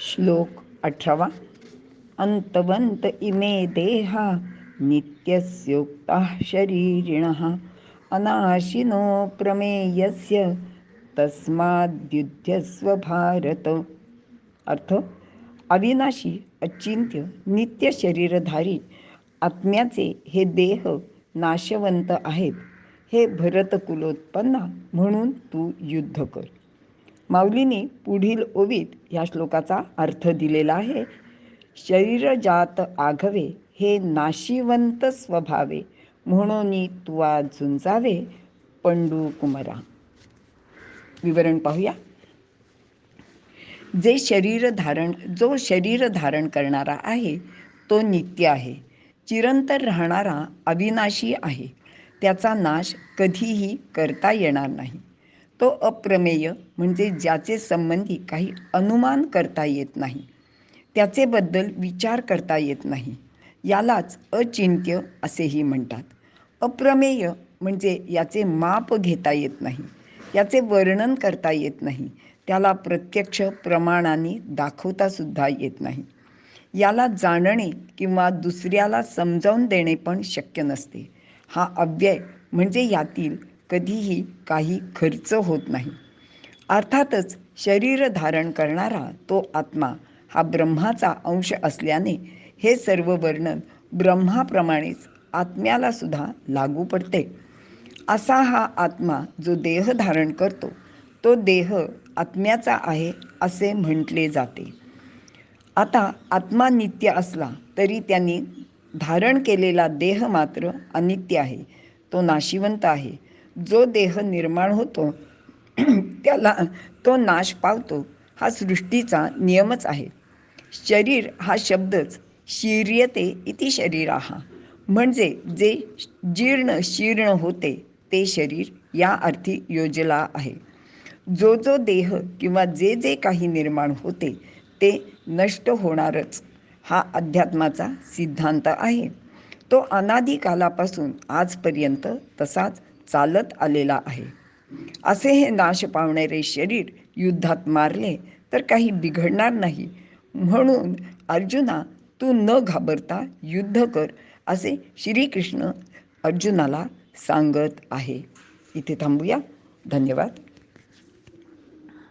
श्लोक अठरावा. अंतवंत इमे देहा नित्यस्योक्ता शरीरिणः अनाशिनो प्रमेयस्य तस्माद्युध्यस्व भारत अर्थ अविनाशी अचिंत्य नित्य शरीरधारी आत्म्याचे हे देह नाशवंत आहेत. हे भरतकुलोत्पन्ना म्हणून तू युद्ध कर. माऊलीने पुढील ओवीत ह्या श्लोकाचा अर्थ दिलेला आहे. शरीरजात आघवे हे नाशिवंत स्वभावे म्हणून तुवा झुंजावे पंडू कुमरा. विवरण पाहूया. जे शरीर धारण जो शरीर धारण करणारा आहे तो नित्य आहे. चिरंतर राहणारा अविनाशी आहे. त्याचा नाश कधीही करता येणार नाही. तो अप्रमेय म्हणजे ज्याचे संबंधी काही अनुमान करता येत नाही त्याचेबद्दल विचार करता येत नाही यालाच अचिंत्य असेही म्हणतात. अप्रमेय म्हणजे याचे माप घेता येत नाही याचे वर्णन करता येत नाही त्याला प्रत्यक्ष प्रमाणाने दाखवता सुद्धा येत नाही. याला जाणणे किंवा दुसऱ्याला समजावून देणे पण शक्य नसते. हा अव्यय म्हणजे यातील कधीही काही खर्च होत नाही. अर्थातच शरीर धारण करणारा तो आत्मा हा ब्रह्माचा अंश असल्याने हे सर्व वर्णन ब्रह्माप्रमाणेच आत्म्याला सुद्धा लागू पडते. असा हा आत्मा जो देह धारण करतो तो देह आत्म्याचा आहे असे म्हटले जाते. आता आत्मा नित्य असला तरी त्यांनी धारण केलेला देह मात्र अनित्य आहे. तो नाशिवंत आहे. जो देह निर्माण होतो त्याला तो नाश पावतो हा सृष्टीचा नियमच आहे. शरीर हा शब्दच शीर्यते इति शरीर हा म्हणजे जे जीर्ण शीर्ण होते ते शरीर या अर्थी योजला आहे. जो जो देह किंवा जे जे काही निर्माण होते ते नष्ट होणारच हा अध्यात्माचा सिद्धांत आहे. तो अनादिकालापासून आजपर्यंत तसाच चालत आलेला आहे. असे हे नाश पावणारे शरीर युद्धात मारले तर काही बिघडणार नाही. म्हणून अर्जुना तू न घाबरता युद्ध कर असे श्रीकृष्ण अर्जुनाला सांगत आहे. इथे थांबूया. धन्यवाद.